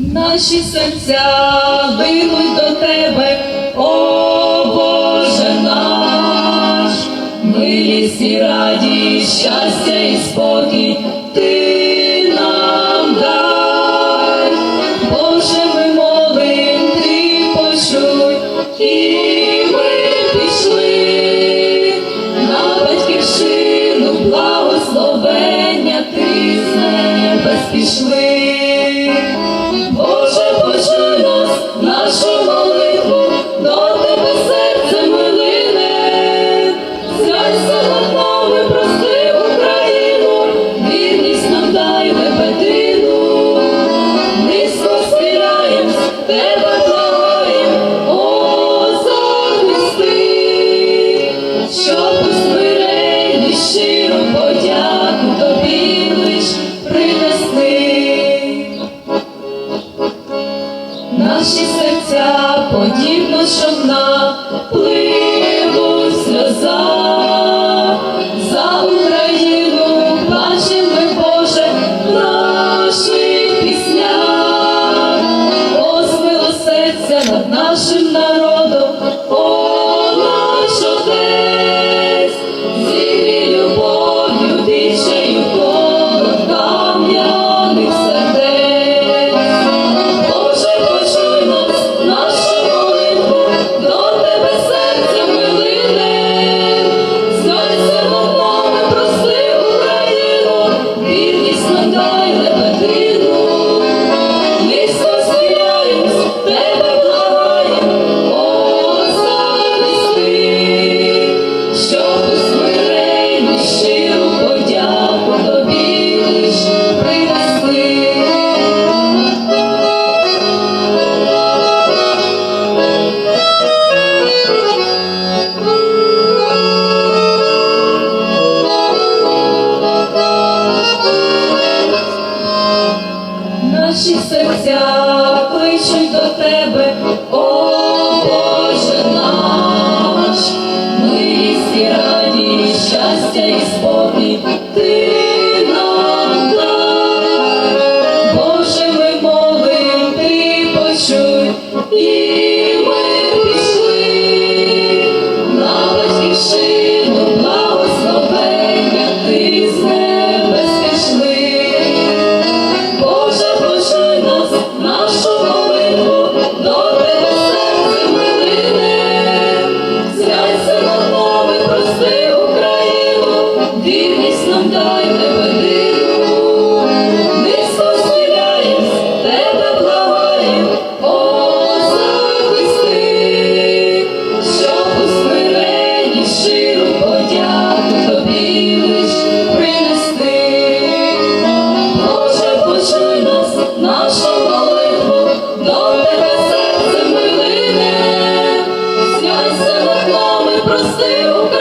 Наші серця бігуть до тебе, о Боже наш, милість і радість, щастя і спокій ти нам дай, Боже, ми молим, ти і ми пішли на батьківщину благословен. she наші серця кличуть до тебе, О Боже наш, ми всі раді, щастя і спокій ти нам. Боже, ми молим, почуй, і ми пішли на батьківщину. seu